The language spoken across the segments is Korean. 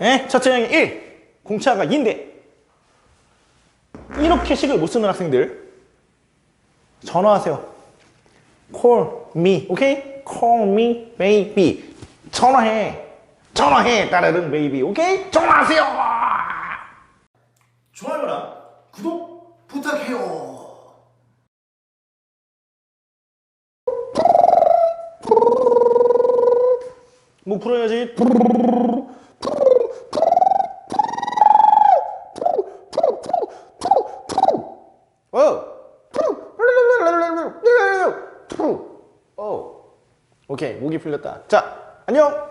에? 첫째 항이 1, 공차가 2인데 이렇게 식을 못 쓰는 학생들 전화하세요. Call me, 오케이? Call me, baby. 전화해. 전화해, 따르릉 베이비, 오케이? 전화하세요. 좋아요랑 구독 부탁해요. 뭐 풀어야지. 어. 오케이 목이 풀렸다. 자 안녕.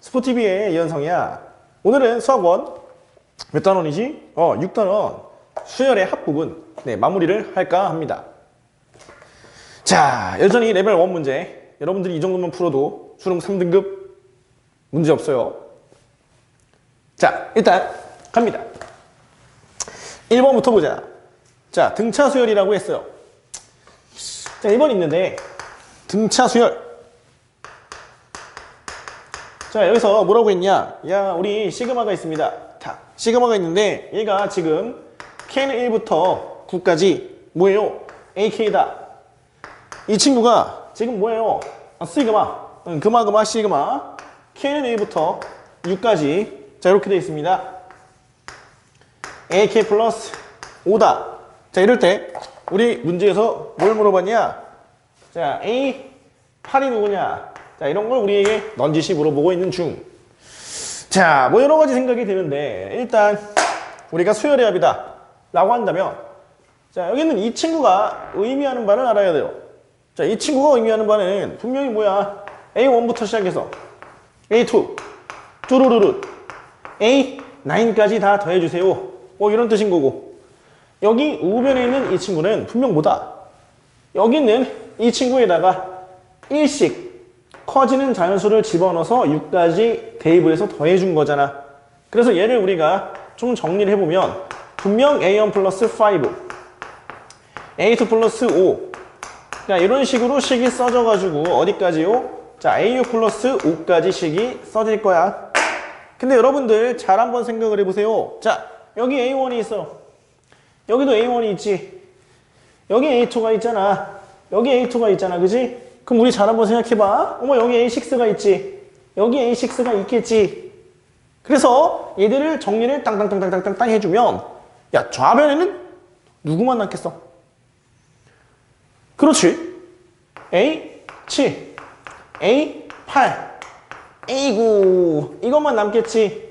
스포티비의 이현성이야. 오늘은 수학원 몇 단원이지? 어 6단원 수열의 합부분 네 마무리를 할까 합니다. 자, 여전히 레벨 1 문제. 여러분들이 이 정도만 풀어도 수능 3등급 문제 없어요. 자, 일단 갑니다. 1번부터 보자. 자, 등차 수열이라고 했어요. 자, 1번 있는데 등차 수열. 자, 여기서 뭐라고 했냐? 야, 우리 시그마가 있습니다. 다. 시그마가 있는데 얘가 지금 K는 1부터 9까지 뭐예요? AK다. 이 친구가 지금 뭐예요? 아, 시그마. 응, 그마, 그마, 시그마. K는 1부터 6까지. 자, 이렇게 되어 있습니다. AK 플러스 5다. 자, 이럴 때, 우리 문제에서 뭘 물어봤냐? 자, A, 8이 누구냐? 자, 이런 걸 우리에게 넌지시 물어보고 있는 중. 자, 뭐 여러 가지 생각이 드는데, 일단, 우리가 수열의 합이다. 라고 한다면, 자, 여기는 이 친구가 의미하는 바를 알아야 돼요. 자, 이 친구가 의미하는 바는 분명히 뭐야? A1부터 시작해서 A2, 뚜루루루, A9까지 다 더해주세요. 뭐 이런 뜻인 거고. 여기 우변에 있는 이 친구는 분명 뭐다? 여기 있는 이 친구에다가 1씩 커지는 자연수를 집어넣어서 6까지 대입을 해서 더해준 거잖아. 그래서 얘를 우리가 좀 정리를 해보면 분명 A1 플러스 5, A2 플러스 5, 자, 이런 식으로 식이 써져가지고 어디까지요? 자, A6 플러스 5까지 식이 써질 거야. 근데 여러분들 잘 한번 생각을 해보세요. 자, 여기 A1이 있어. 여기도 A1이 있지. 여기 A2가 있잖아. 여기 A2가 있잖아. 그지? 그럼 우리 잘 한번 생각해봐. 어머, 여기 A6가 있지. 여기 A6가 있겠지. 그래서 얘들을 정리를 땅땅땅땅땅땅 해주면 야, 좌변에는 누구만 남겠어? 그렇지. A 7, A 8, A 9 이것만 남겠지.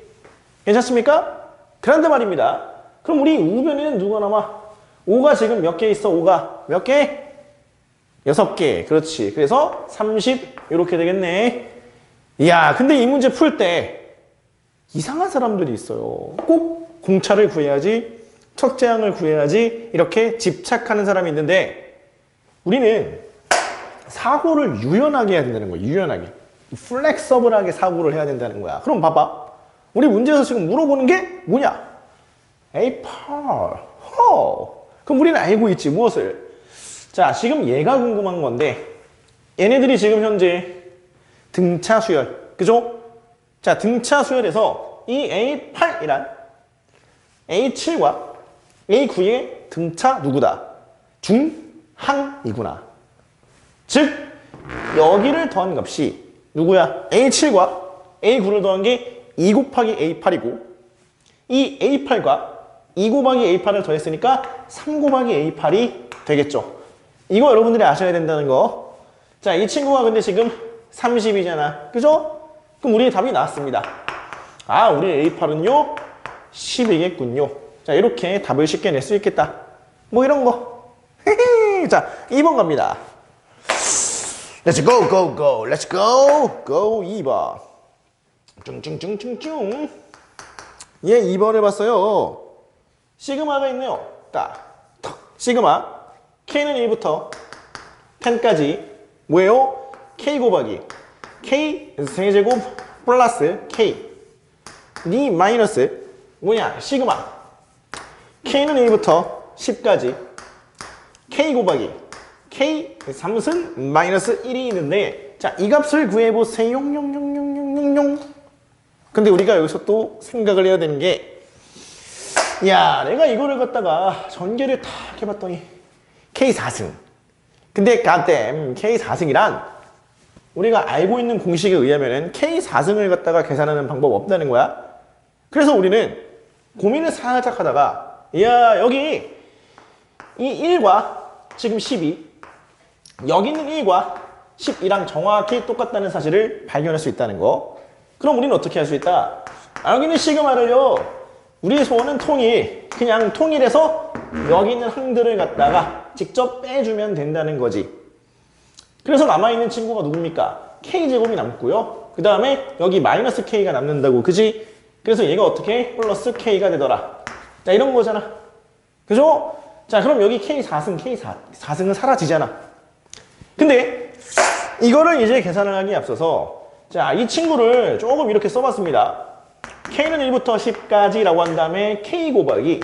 괜찮습니까? 그런데 말입니다. 그럼 우리 우변에는 누가 남아? 5가 지금 몇 개 있어? 5가 몇 개? 6개. 그렇지. 그래서 30 이렇게 되겠네. 이야, 근데 이 문제 풀 때 이상한 사람들이 있어요. 꼭 공차를 구해야지, 첫째항을 구해야지 이렇게 집착하는 사람이 있는데 우리는 사고를 유연하게 해야 된다는 거야. 유연하게. 플렉서블하게 사고를 해야 된다는 거야. 그럼 봐봐. 우리 문제에서 지금 물어보는 게 뭐냐? A8. 허. 그럼 우리는 알고 있지. 무엇을? 자, 지금 얘가 궁금한 건데 얘네들이 지금 현재 등차 수열. 그죠? 자, 등차 수열에서 이 A8이란 A7과 A9의 등차 누구다? 중항이구나. 즉, 여기를 더한 값이 누구야? A7과 A9를 더한 게 2 곱하기 A8이고 이 A8과 2 곱하기 A8을 더했으니까 3 곱하기 A8이 되겠죠. 이거 여러분들이 아셔야 된다는 거. 자, 이 친구가 근데 지금 30이잖아. 그죠? 그럼 우리의 답이 나왔습니다. 아, 우리 A8은요? 10이겠군요. 자, 이렇게 답을 쉽게 낼 수 있겠다. 뭐 이런 거. 자, 2번 갑니다. Let's go, go, go. Let's go. Go 2번. 쭝쭝쭝쭝쭝. 예, 2번을 봤어요. 시그마가 있네요. 딱. 턱. 시그마. K는 1부터 10까지 뭐예요? K 곱하기 K 세제곱 플러스 K D 마이너스 뭐냐? 시그마 K는 1부터 10까지 K 곱하기 K 3승 마이너스 1이 있는데 자, 이 값을 구해보세요. 용용용용용용 근데 우리가 여기서 또 생각을 해야 되는 게, 야, 내가 이거를 갖다가 전개를 다 해봤더니 K4승. 근데 가댐 K4승이란 우리가 알고 있는 공식에 의하면은 K4승을 갖다가 계산하는 방법 없다는 거야. 그래서 우리는 고민을 살짝 하다가, 야, 여기 이 1과 지금 12, 여기 있는 1과 12랑 정확히 똑같다는 사실을 발견할 수 있다는 거. 그럼 우리는 어떻게 할 수 있다? 아, 여기 있는 시그마를요, 우리의 소원은 통일. 그냥 통일해서 여기 있는 항들을 갖다가 직접 빼주면 된다는 거지. 그래서 남아있는 친구가 누굽니까? K제곱이 남고요. 그 다음에 여기 마이너스 K가 남는다고. 그지? 그래서 얘가 어떻게 해? 플러스 K가 되더라. 자, 이런 거잖아. 그죠? 자, 그럼 여기 K4승, K4, 4승은 사라지잖아. 근데 이거를 이제 계산을 하기에 앞서서 자, 이 친구를 조금 이렇게 써봤습니다. K는 1부터 10까지라고 한 다음에 K 곱하기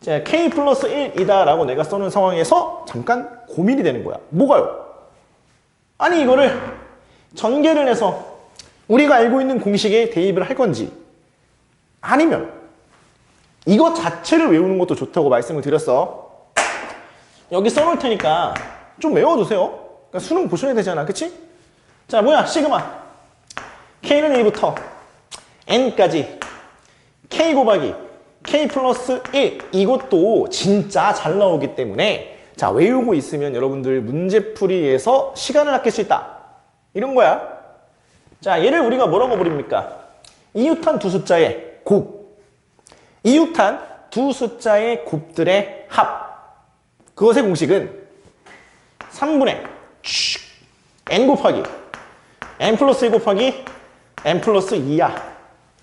자, K 플러스 1이다 라고 내가 써놓은 상황에서 잠깐 고민이 되는 거야. 뭐가요? 아니 이거를 전개를 해서 우리가 알고 있는 공식에 대입을 할 건지 아니면 이거 자체를 외우는 것도 좋다고 말씀을 드렸어. 여기 써놓을 테니까 좀 외워두세요. 그러니까 수능 보셔야 되잖아. 그치? 자, 뭐야? 시그마. K는 1부터 N까지 K 곱하기 K 플러스 1 이것도 진짜 잘 나오기 때문에 자 외우고 있으면 여러분들 문제풀이에서 시간을 아낄 수 있다. 이런 거야. 자 얘를 우리가 뭐라고 부릅니까? 이웃한 두 숫자의 곱. 이웃한 두 숫자의 곱들의 합. 그것의 공식은 3분의 n 곱하기 n 플러스 1 곱하기 n 플러스 2야.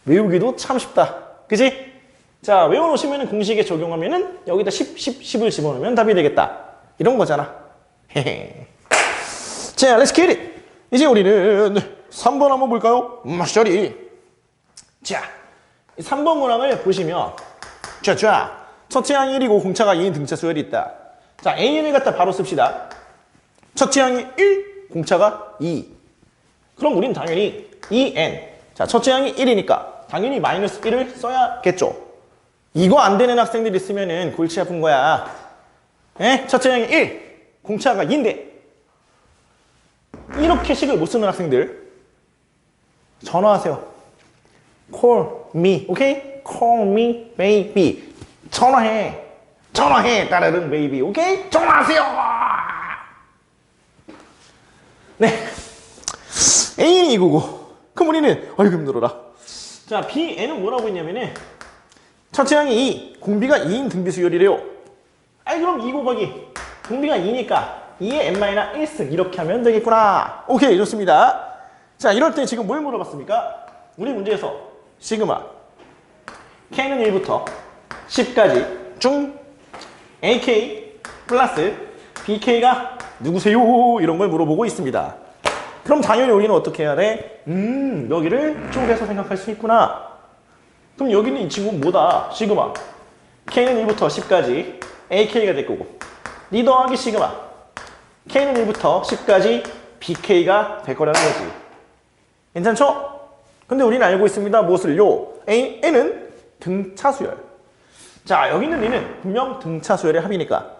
외우기도 참 쉽다 그지? 자, 외워놓으시면 공식에 적용하면은 여기다 10, 10, 10을 집어넣으면 답이 되겠다. 이런 거잖아. 자, let's get. 이제 우리는 3번 한번 볼까요? 마셔리. 자, 3번 문항을 보시면 자, 자. 첫째 항이 1이고 공차가 2인 등차 수열이 있다. 자, A를 갖다 바로 씁시다. 첫째 항이 1, 공차가 2. 그럼 우린 당연히 2n. 자, 첫째 항이 1이니까 당연히 마이너스 1을 써야겠죠. 이거 안 되는 학생들 있으면 은 골치 아픈 거야. 에? 첫째 항이 1, 공차가 2인데 이렇게 식을 못 쓰는 학생들 전화하세요. Call me, 오케이? Call me, baby. 전화해. 전화해, 따르릉 베이비. 오케이? 전화하세요. 네. A는 이거고. 그럼 우리는 아이고 힘들어라. 자, B, N은 뭐라고 했냐면은 첫째 항이 2, 공비가 2인 등비 수열이래요. 아이 그럼 2 곱하기 공비가 2니까 2의 n-1승 이렇게 하면 되겠구나. 오케이 좋습니다. 자 이럴 때 지금 뭘 물어봤습니까? 우리 문제에서 시그마 k는 1부터 10까지 중 ak 플러스 bk가 누구세요? 이런 걸 물어보고 있습니다. 그럼 당연히 우리는 어떻게 해야 돼? 음 여기를 쪼개서 생각할 수 있구나. 그럼 여기는 이 친구는 뭐다? 시그마. K는 1부터 10까지 AK가 될 거고. 리 더하기 시그마. K는 1부터 10까지 BK가 될 거라는 거지. 괜찮죠? 근데 우리는 알고 있습니다. 무엇을요? A, N은 등차 수열. 자, 여기 있는 N은 분명 등차 수열의 합이니까.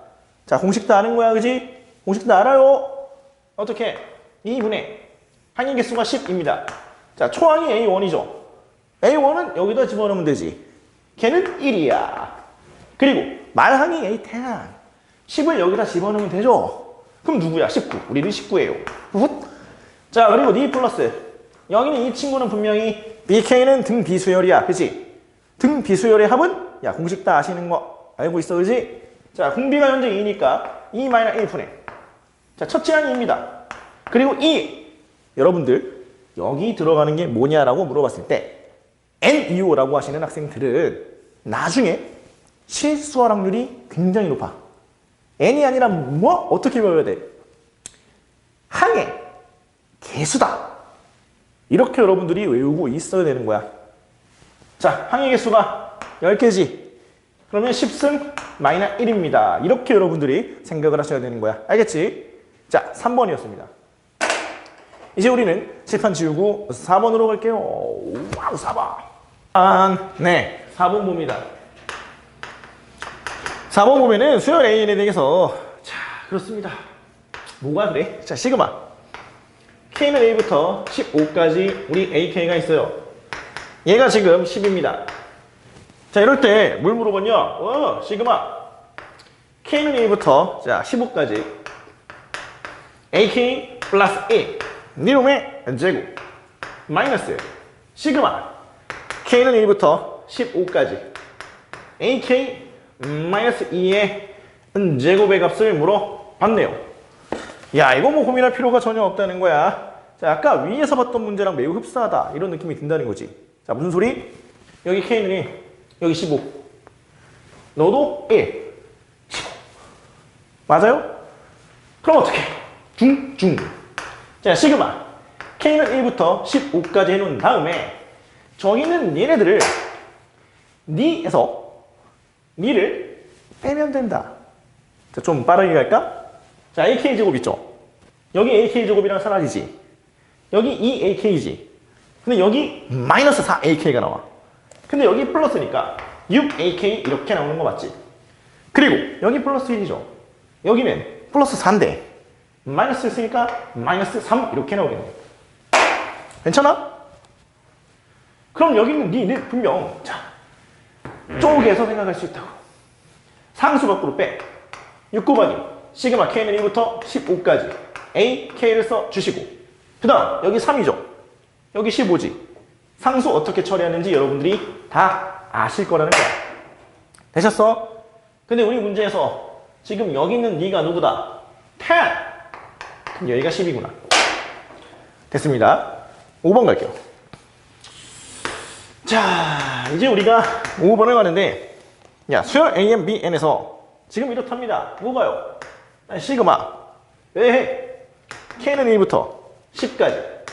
자, 공식 다 아는 거야, 그지? 공식 다 알아요. 어떻게? 2분의 항의 개수가 10입니다. 자, 초항이 A1이죠. A1은 여기다 집어넣으면 되지. 걔는 1이야. 그리고 말항이 A10. 10을 여기다 집어넣으면 되죠. 그럼 누구야? 19. 우리는 19예요. 자, 그리고 D 플러스. 여기는 이 친구는 분명히 BK는 등 비수열이야. 그치? 등 비수열의 합은? 야, 공식 다 아시는 거 알고 있어. 그지? 자, 공비가 현재 2니까 2 1분의. 자, 첫째 항입니다. 그리고 2. 여러분들, 여기 들어가는 게 뭐냐라고 물어봤을 때 NEO라고 하시는 학생들은 나중에 실수할 확률이 굉장히 높아. N이 아니라 뭐? 어떻게 배워야 돼? 항의 개수다. 이렇게 여러분들이 외우고 있어야 되는 거야. 자, 항의 개수가 10개지. 그러면 10승 마이너 1입니다. 이렇게 여러분들이 생각을 하셔야 되는 거야. 알겠지? 자, 3번이었습니다. 이제 우리는 칠판 지우고 4번으로 갈게요. 와우, 4번. 아, 네, 4번 봅니다. 4번 보면은 수열 AN에 대해서 자, 그렇습니다. 뭐가 그래? 자, 시그마. K는 A부터 15까지 우리 AK가 있어요. 얘가 지금 10입니다. 자, 이럴 때 뭘 물어봤냐? 어, 시그마. K는 A부터 자, 15까지 AK 플러스 1 니놈의 제곱 마이너스 시그마 K는 1부터 15까지 AK 마이너스 2의 제곱의 값을 물어봤네요. 야 이거 뭐 고민할 필요가 전혀 없다는 거야. 자 아까 위에서 봤던 문제랑 매우 흡사하다 이런 느낌이 든다는 거지. 자 무슨 소리? 여기 K는 1, 여기 15. 너도 1, 15. 맞아요? 그럼 어떻게? 중, 중. 자, 시그마. K는 1부터 15까지 해놓은 다음에 저기는 얘네들을 니에서 니를 빼면 된다. 자, 좀 빠르게 갈까? 자, AK 제곱 있죠? 여기 AK 제곱이랑 사라지지. 여기 2AK지. 근데 여기 마이너스 4AK가 나와. 근데 여기 플러스니까 6AK 이렇게 나오는 거 맞지? 그리고 여기 플러스 1이죠. 여기는 플러스 4인데 마이너스 있으니까 마이너스 3 이렇게 나오겠네. 괜찮아? 그럼 여기 있는 니는 분명 자 쪼개서 생각할 수 있다고. 상수 밖으로 빼. 6 곱하기 시그마 K는 1부터 15까지 A, K를 써 주시고 그 다음 여기 3이죠. 여기 15지. 상수 어떻게 처리하는지 여러분들이 다 아실 거라는 거야. 되셨어? 근데 우리 문제에서 지금 여기 있는 니가 누구다? 10! 여기가 10이구나. 됐습니다. 5번 갈게요. 자, 이제 우리가 5번을 가는데, 야, 수열 AM, BN에서 지금 이렇답니다. 뭐가요? 아, 시그마. 에헤. K는 1부터 10까지.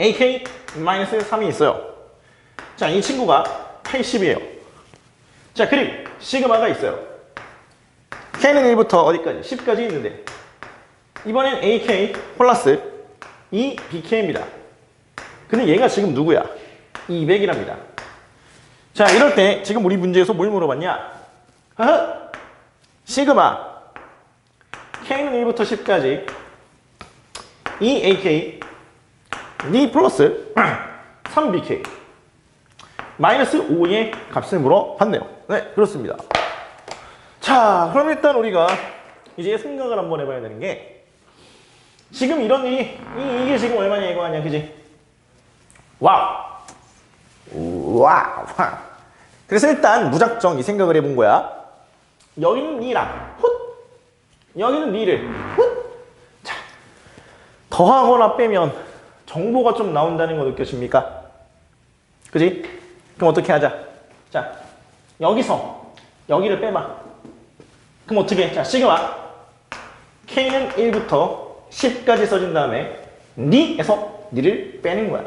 AK 마이너스 3이 있어요. 자, 이 친구가 80이에요. 자, 그리고 시그마가 있어요. K는 1부터 어디까지? 10까지 있는데 이번엔 AK 플러스 2 BK입니다. 근데 얘가 지금 누구야? 200이랍니다. 자, 이럴 때 지금 우리 문제에서 뭘 물어봤냐? 허허! 시그마 K는 1부터 10까지 2AK D 플러스 3BK 마이너스 5의 값을 물어봤네요. 네, 그렇습니다. 자, 그럼 일단 우리가 이제 생각을 한번 해봐야 되는 게 지금 이런 일이 이, 이 게 지금 얼마냐 이거 아니야, 그지? 와우, 와우. 그래서 일단 무작정 이 생각을 해본 거야. 여기는 니랑 훗, 여기는 니를 훗. 자, 더하거나 빼면 정보가 좀 나온다는 거 느껴집니까? 그지? 그럼 어떻게 하자? 자, 여기서 여기를 빼봐. 그럼 어떻게 해? 자, 시그마. K는 1부터 10까지 써진 다음에 니에서 니를 빼는 거야.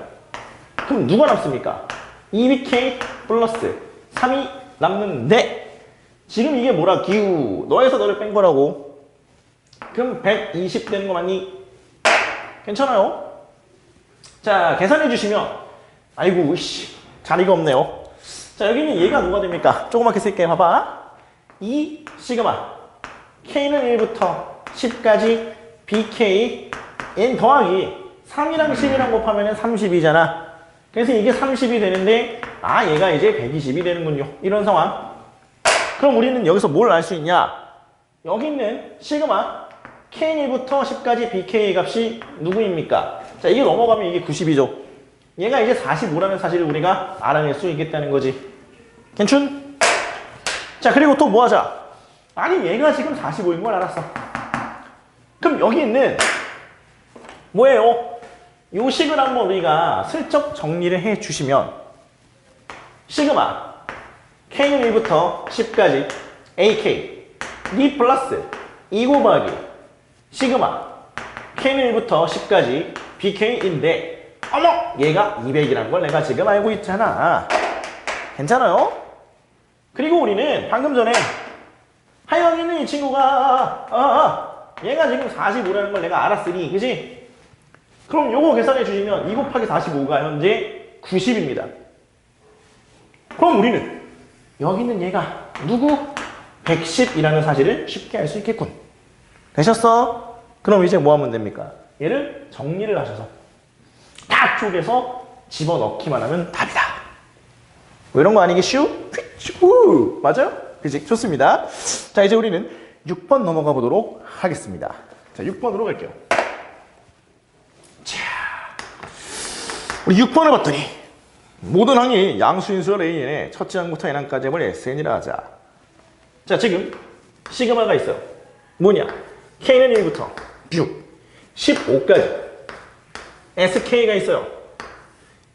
그럼 누가 남습니까? 2BK 플러스 3이 남는데 지금 이게 뭐라 기우 너에서 너를 뺀 거라고 그럼 120 되는 거 맞니? 괜찮아요? 자 계산해 주시면 아이고 씨 자리가 없네요 자 여기는 얘가 누가 됩니까? 조그맣게 쓸게요 봐봐 2 시그마 K는 1부터 10까지 BK N 더하기 3이랑 10이랑 곱하면 30이잖아. 그래서 이게 30이 되는데 아 얘가 이제 120이 되는군요. 이런 상황. 그럼 우리는 여기서 뭘 알 수 있냐? 여기 있는 시그마 K1부터 10까지 BK 값이 누구입니까? 자 이게 넘어가면 이게 90이죠. 얘가 이제 45라는 사실을 우리가 알아낼 수 있겠다는 거지. 괜춘? 자 그리고 또 뭐 하자? 아니 얘가 지금 45인 걸 알았어 그럼 여기 있는 뭐예요? 요 식을 한번 우리가 슬쩍 정리를 해 주시면 시그마 K는 1부터 10까지 AK D 플러스 2 곱하기 시그마 K는 1부터 10까지 BK인데 어머 얘가 200이라는 걸 내가 지금 알고 있잖아 괜찮아요? 그리고 우리는 방금 전에 하영이 있는 이 친구가 아, 아, 얘가 지금 45라는 걸 내가 알았으니 그지? 그럼 요거 계산해 주시면 2 곱하기 45가 현재 90입니다. 그럼 우리는 여기 있는 얘가 누구? 110이라는 사실을 쉽게 알 수 있겠군. 되셨어? 그럼 이제 뭐 하면 됩니까? 얘를 정리를 하셔서 다 쪼개서 집어넣기만 하면 답이다. 뭐 이런 거 아니겠슈? 휘쭈! 맞아요? 그지? 좋습니다. 자, 이제 우리는 6번 넘어가 보도록 하겠습니다. 자, 6번으로 갈게요. 자, 우리 6번을 봤더니 모든 항이 양수인수 A의 첫째 항부터 n항까지 합을 SN이라 하자. 자, 지금 시그마가 있어요. 뭐냐? K는 1부터 6, 15까지 SK가 있어요.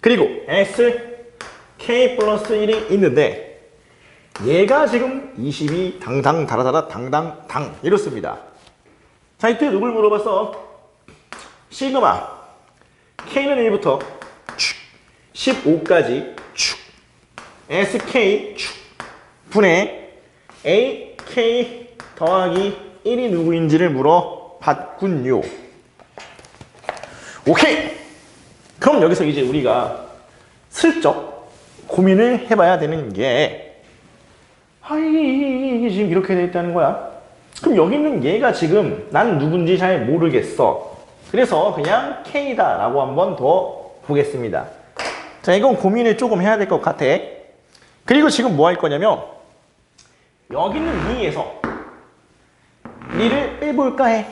그리고 SK 플러스 1이 있는데 얘가 지금 22 당당 다라다라 당당 당 이렇습니다. 자, 이때 누굴 물어봤어? 시그마 K는 1부터 축 15까지 축 SK 축 분의 AK 더하기 1이 누구인지를 물어봤군요. 오케이. 그럼 여기서 이제 우리가 슬쩍 고민을 해봐야 되는 게, 이게 지금 이렇게 돼 있다는 거야. 그럼 여기 있는 얘가 지금 난 누군지 잘 모르겠어. 그래서 그냥 K다 라고 한번 더 보겠습니다. 자, 이건 고민을 조금 해야 될 것 같아. 그리고 지금 뭐 할 거냐면, 여기 있는 미에서 미를 빼볼까 해.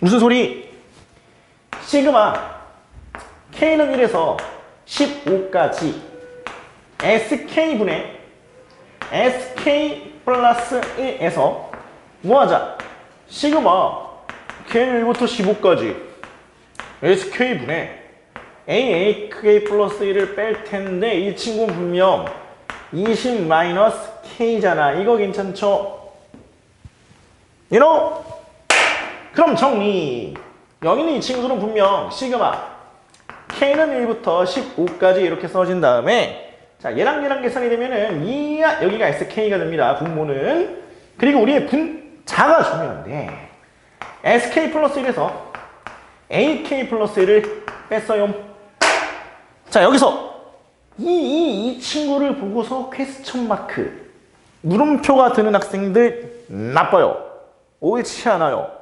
무슨 소리? 시그마 K는 1에서 15까지 SK분의 SK 플러스 1에서 뭐하자? 시그마 K는 1부터 15까지 SK분의 AAK 플러스 1을 뺄 텐데 이 친구는 분명 20 마이너스 K잖아. 이거 괜찮죠? You know? 그럼 정리. 여기는 이 친구들은 분명 시그마 K는 1부터 15까지 이렇게 써진 다음에 자 얘랑 얘랑 계산이 되면은 이 여기가 SK가 됩니다. 분모는 그리고 우리의 분자가 중요한데 SK 플러스 1에서 AK 플러스 1을 뺐어요. 자 여기서 이, 이, 이 친구를 보고서 퀘스천 마크 물음표가 드는 학생들 나빠요. 옳지 않아요.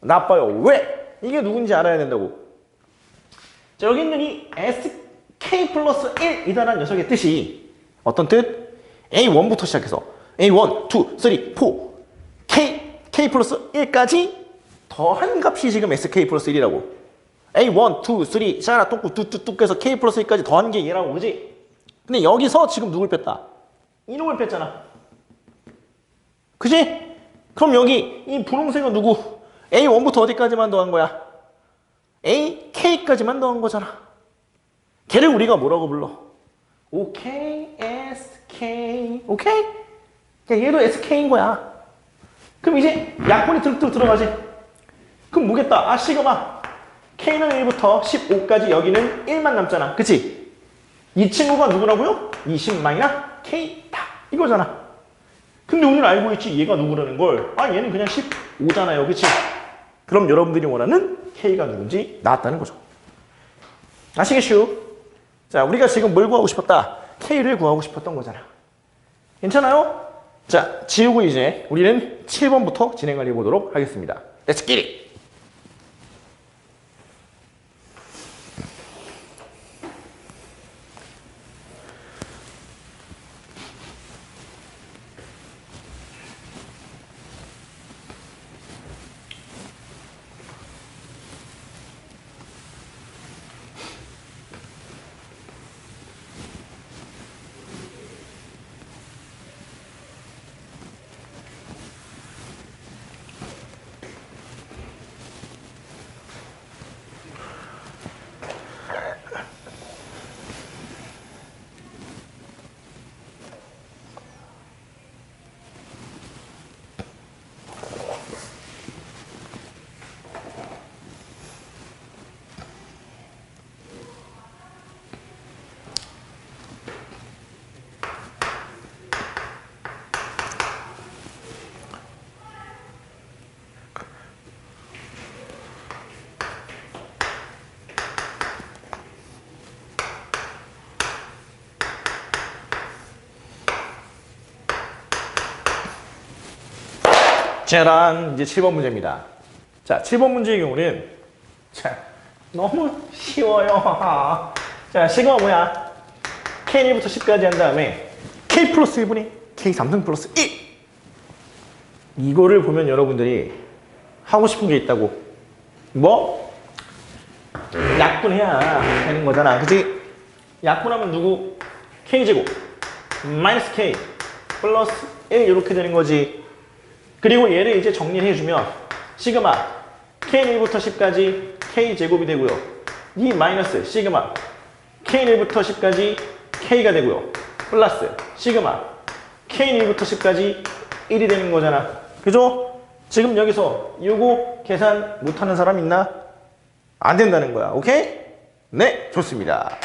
나빠요. 왜? 이게 누군지 알아야 된다고. 자, 여기 있는 이 SK 플러스 1이다라는 녀석의 뜻이 어떤 뜻? A1부터 시작해서 A1, 2, 3, 4, K, K 플러스 1까지 더한 값이 지금 SK 플러스 1이라고. A1, 2, 3, 샤라, 똥꾸, 뚜뚜뚜 해서 K 플러스 1까지 더한 게 얘라고, 그지? 근데 여기서 지금 누굴 뺐다? 이놈을 뺐잖아. 그지? 그럼 여기 이 분홍색은 누구? A1부터 어디까지만 더한 거야? A, K까지만 더한 거잖아. 걔를 우리가 뭐라고 불러? 오케이, SK. 오케이? 야, 얘도 SK인 거야. 그럼 이제 약분이 득득 들어가지. 그럼 뭐겠다? 아, 시그마. K는 1부터 15까지 여기는 1만 남잖아. 그치? 이 친구가 누구라고요? 20 마이너 K 다 이거잖아. 근데 오늘 알고 있지 얘가 누구라는 걸. 아 얘는 그냥 15잖아요. 그치? 그럼 여러분들이 원하는 K가 누군지 나왔다는 거죠. 아시겠슈? 자 우리가 지금 뭘 구하고 싶었다? K를 구하고 싶었던 거잖아. 괜찮아요? 자 지우고 이제 우리는 7번부터 진행을 해보도록 하겠습니다. Let's get it! 짜란 이제 7번 문제입니다. 자, 7번 문제의 경우는 자, 너무 쉬워요. 자, 시그마 뭐야? K1부터 10까지 한 다음에 K 플러스 1분의 K 3등 플러스 1 이거를 보면 여러분들이 하고 싶은 게 있다고 뭐? 약분해야 되는 거잖아 그치? 약분하면 누구? K제곱 마이너스 K 플러스 1 이렇게 되는 거지 그리고 얘를 이제 정리를 해주면 시그마 K1부터 10까지 K제곱이 되고요 이 마이너스 시그마 K1부터 10까지 K가 되고요 플러스 시그마 K1부터 10까지 1이 되는 거잖아 그죠? 지금 여기서 요거 계산 못하는 사람 있나? 안 된다는 거야 오케이? 네 좋습니다